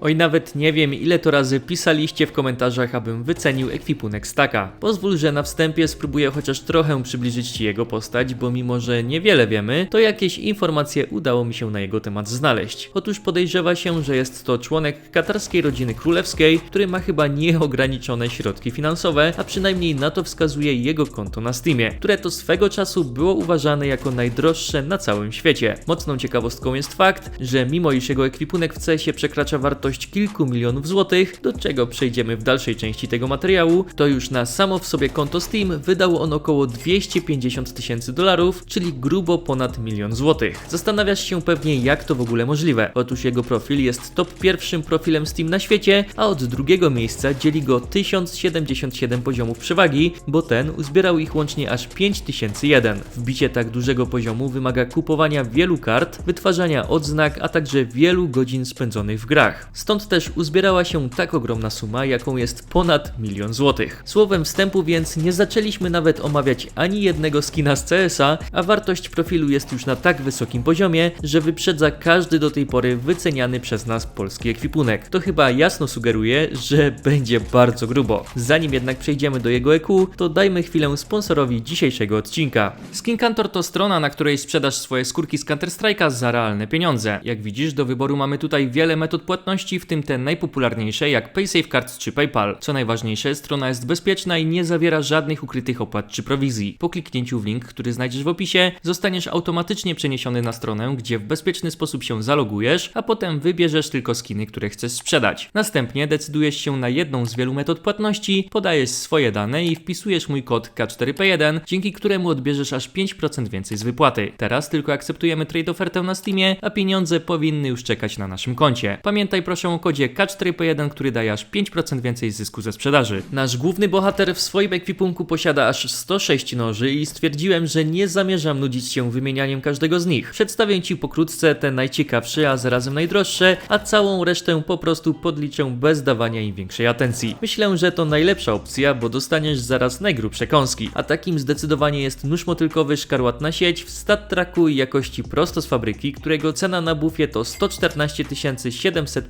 Oj, nawet nie wiem, ile to razy pisaliście w komentarzach, abym wycenił ekwipunek Staka. Pozwól, że na wstępie spróbuję chociaż trochę przybliżyć Ci jego postać, bo mimo, że niewiele wiemy, to jakieś informacje udało mi się na jego temat znaleźć. Otóż podejrzewa się, że jest to członek katarskiej rodziny królewskiej, który ma chyba nieograniczone środki finansowe, a przynajmniej na to wskazuje jego konto na Steamie, które to swego czasu było uważane jako najdroższe na całym świecie. Mocną ciekawostką jest fakt, że mimo iż jego ekwipunek w CS-ie przekracza wartość kilku milionów złotych, do czego przejdziemy w dalszej części tego materiału, to już na samo w sobie konto Steam wydał on około 250 tysięcy dolarów, czyli grubo ponad milion złotych. Zastanawiasz się pewnie jak to w ogóle możliwe. Otóż jego profil jest top pierwszym profilem Steam na świecie, a od drugiego miejsca dzieli go 1077 poziomów przewagi, bo ten uzbierał ich łącznie aż 5001. Wbicie tak dużego poziomu wymaga kupowania wielu kart, wytwarzania odznak, a także wielu godzin spędzonych w grach. Stąd też uzbierała się tak ogromna suma, jaką jest ponad milion złotych. Słowem wstępu więc nie zaczęliśmy nawet omawiać ani jednego skina z CS-a, a wartość profilu jest już na tak wysokim poziomie, że wyprzedza każdy do tej pory wyceniany przez nas polski ekwipunek. To chyba jasno sugeruje, że będzie bardzo grubo. Zanim jednak przejdziemy do jego EQ, to dajmy chwilę sponsorowi dzisiejszego odcinka. Skinkantor to strona, na której sprzedasz swoje skórki z Counter-Strike'a za realne pieniądze. Jak widzisz, do wyboru mamy tutaj wiele metod płatności, w tym te najpopularniejsze jak PaySafeCard czy PayPal. Co najważniejsze, strona jest bezpieczna i nie zawiera żadnych ukrytych opłat czy prowizji. Po kliknięciu w link, który znajdziesz w opisie, zostaniesz automatycznie przeniesiony na stronę, gdzie w bezpieczny sposób się zalogujesz, a potem wybierzesz tylko skiny, które chcesz sprzedać. Następnie decydujesz się na jedną z wielu metod płatności, podajesz swoje dane i wpisujesz mój kod K4P1, dzięki któremu odbierzesz aż 5% więcej z wypłaty. Teraz tylko akceptujemy trade ofertę na Steamie, a pieniądze powinny już czekać na naszym koncie. Pamiętaj proszę o kodzie K4P1, który daje aż 5% więcej zysku ze sprzedaży. Nasz główny bohater w swoim ekwipunku posiada aż 106 noży i stwierdziłem, że nie zamierzam nudzić się wymienianiem każdego z nich. Przedstawię Ci pokrótce te najciekawsze, a zarazem najdroższe, a całą resztę po prostu podliczę bez dawania im większej atencji. Myślę, że to najlepsza opcja, bo dostaniesz zaraz najgrubsze kąski, a takim zdecydowanie jest nóż motylkowy szkarłatna sieć w stat tracku i jakości prosto z fabryki, którego cena na bufie to 114 715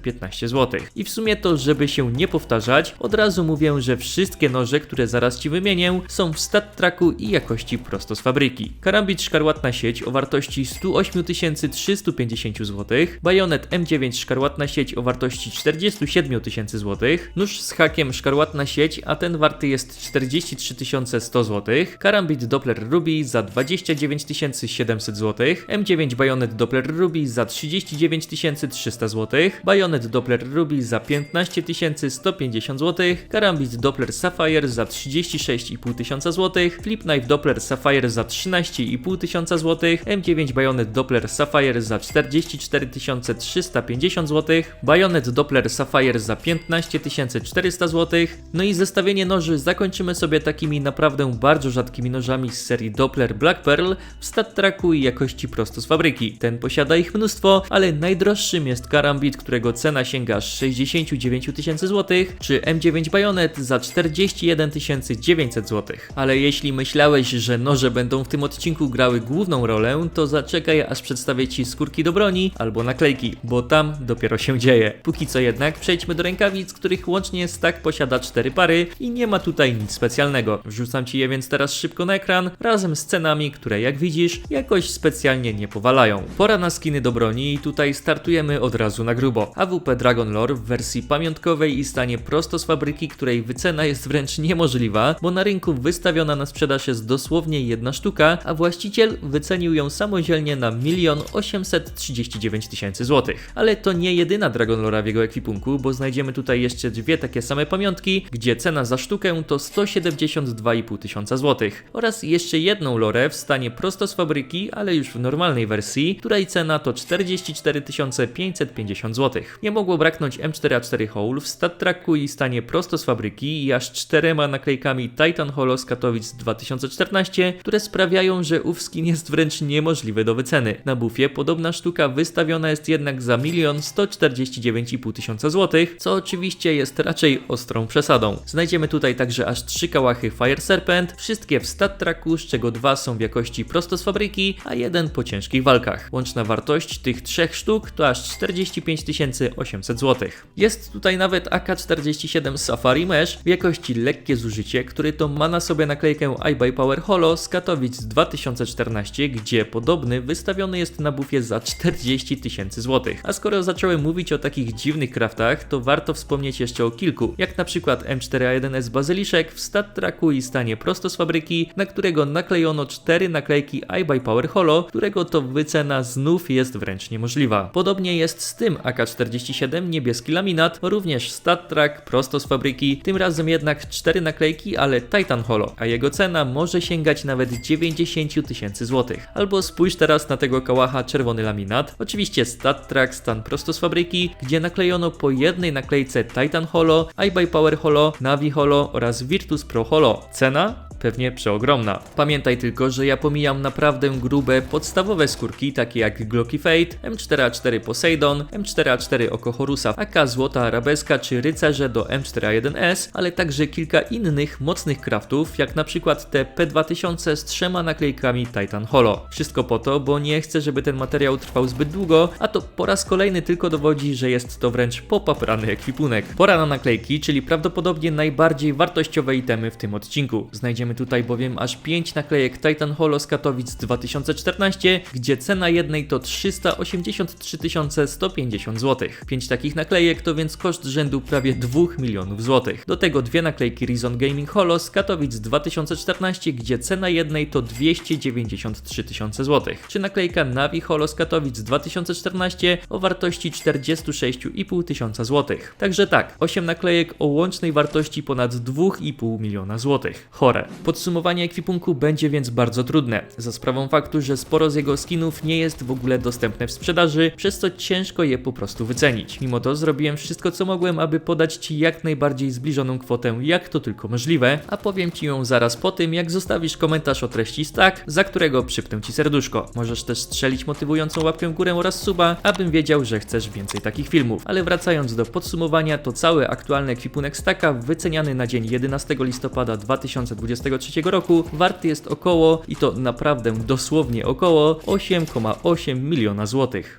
zł. I w sumie to, żeby się nie powtarzać, od razu mówię, że wszystkie noże, które zaraz Ci wymienię, są w stat tracku i jakości prosto z fabryki. Karambit szkarłatna sieć o wartości 108 350 zł, bajonet M9 szkarłatna sieć o wartości 47 tysięcy zł, nóż z hakiem szkarłatna sieć, a ten warty jest 43 100 zł, karambit Doppler Ruby za 29 700 zł, M9 bajonet Doppler Ruby za 39 300 zł, bajonet Doppler Ruby za 15 150 zł, karambit Doppler Sapphire za 36,5 tysiąca zł, flip knife Doppler Sapphire za 13,5 tysiąca zł, M9 bajonet Doppler Sapphire za 44 350 zł, bajonet Doppler Sapphire za 15 400 zł, no i zestawienie noży zakończymy sobie takimi naprawdę bardzo rzadkimi nożami z serii Doppler Black Pearl w stat tracku i jakości prosto z fabryki. Ten posiada ich mnóstwo, ale najdroższym jest karambit, którego cena sięga aż 69 tysięcy złotych, czy M9 Bayonet za 41 900 złotych. Ale jeśli myślałeś, że noże będą w tym odcinku grały główną rolę, to zaczekaj aż przedstawię Ci skórki do broni albo naklejki, bo tam dopiero się dzieje. Póki co jednak przejdźmy do rękawic, których łącznie stack posiada 4 pary i nie ma tutaj nic specjalnego. Wrzucam Ci je więc teraz szybko na ekran, razem z cenami, które jak widzisz, jakoś specjalnie nie powalają. Pora na skiny do broni i tutaj startujemy od razu na grubo. AWP Dragon Lore w wersji pamiątkowej i stanie prosto z fabryki, której wycena jest wręcz niemożliwa, bo na rynku wystawiona na sprzedaż jest dosłownie jedna sztuka, a właściciel wycenił ją samodzielnie na 1 839 tysięcy złotych. Ale to nie jedyna Dragon Lora w jego ekwipunku, bo znajdziemy tutaj jeszcze dwie takie same pamiątki, gdzie cena za sztukę to 172,5 tysiąca złotych oraz jeszcze jedną lorę w stanie prosto z fabryki, ale już w normalnej wersji, której cena to 44 550 zł. Nie mogło braknąć M4A4 Hole w stat tracku i stanie prosto z fabryki i aż czterema naklejkami Titan Holo z Katowic 2014, które sprawiają, że ów skin jest wręcz niemożliwy do wyceny. Na bufie podobna sztuka wystawiona jest jednak za 1 149,5 tysiąca złotych, co oczywiście jest raczej ostrą przesadą. Znajdziemy tutaj także aż trzy kałachy Fire Serpent, wszystkie w stat tracku, z czego dwa są w jakości prosto z fabryki, a jeden po ciężkich walkach. Łączna wartość tych trzech sztuk to aż 45 800 zł. Jest tutaj nawet AK-47 Safari Mesh w jakości lekkie zużycie, który to ma na sobie naklejkę iBuyPower Holo z Katowic 2014, gdzie podobny wystawiony jest na bufie za 40 tysięcy złotych. A skoro zacząłem mówić o takich dziwnych kraftach, to warto wspomnieć jeszcze o kilku, jak na przykład M41S Bazyliszek w stat tracku i stanie prosto z fabryki, na którego naklejono cztery naklejki iBuyPower Holo, którego to wycena znów jest wręcz niemożliwa. Podobnie jest z tym AK-47 niebieski laminat, również track prosto z fabryki, tym razem jednak cztery naklejki, ale Titan Holo, a jego cena może sięgać nawet 90 tysięcy złotych. Albo spójrz teraz na tego kałacha czerwony laminat, oczywiście track stan prosto z fabryki, gdzie naklejono po jednej naklejce Titan Holo, iBuyPower Holo, Navi Holo oraz Virtus Pro Holo. Cena? Pewnie przeogromna. Pamiętaj tylko, że ja pomijam naprawdę grube, podstawowe skórki, takie jak Glocky Fate, M4A4 Poseidon, M4A4 Oko Horusa, AK Złota Arabeska czy Rycerze do M4A1S, ale także kilka innych mocnych craftów, jak na przykład te P2000 z trzema naklejkami Titan Holo. Wszystko po to, bo nie chcę, żeby ten materiał trwał zbyt długo, a to po raz kolejny tylko dowodzi, że jest to wręcz popaprany ekwipunek. Pora na naklejki, czyli prawdopodobnie najbardziej wartościowe itemy w tym odcinku. Znajdziemy tutaj bowiem aż 5 naklejek Titan Holo z Katowic 2014, gdzie cena jednej to 383 150 zł. 5 takich naklejek to więc koszt rzędu prawie 2 milionów złotych. Do tego dwie naklejki Reason Gaming Holo z Katowic 2014, gdzie cena jednej to 293 tysiące złotych. Czy naklejka Navi Holo z Katowic 2014 o wartości 46,5 tysiąca złotych. Także tak, 8 naklejek o łącznej wartości ponad 2,5 miliona złotych. Chore. Podsumowanie ekwipunku będzie więc bardzo trudne, za sprawą faktu, że sporo z jego skinów nie jest w ogóle dostępne w sprzedaży, przez co ciężko je po prostu wycenić. Mimo to zrobiłem wszystko co mogłem, aby podać Ci jak najbardziej zbliżoną kwotę, jak to tylko możliwe, a powiem Ci ją zaraz po tym, jak zostawisz komentarz o treści stack, za którego przypnę Ci serduszko. Możesz też strzelić motywującą łapkę w górę oraz suba, abym wiedział, że chcesz więcej takich filmów. Ale wracając do podsumowania, to cały aktualny ekwipunek stacka wyceniany na dzień 11 listopada 2023 roku warty jest około, i to naprawdę dosłownie około 8,8 miliona złotych.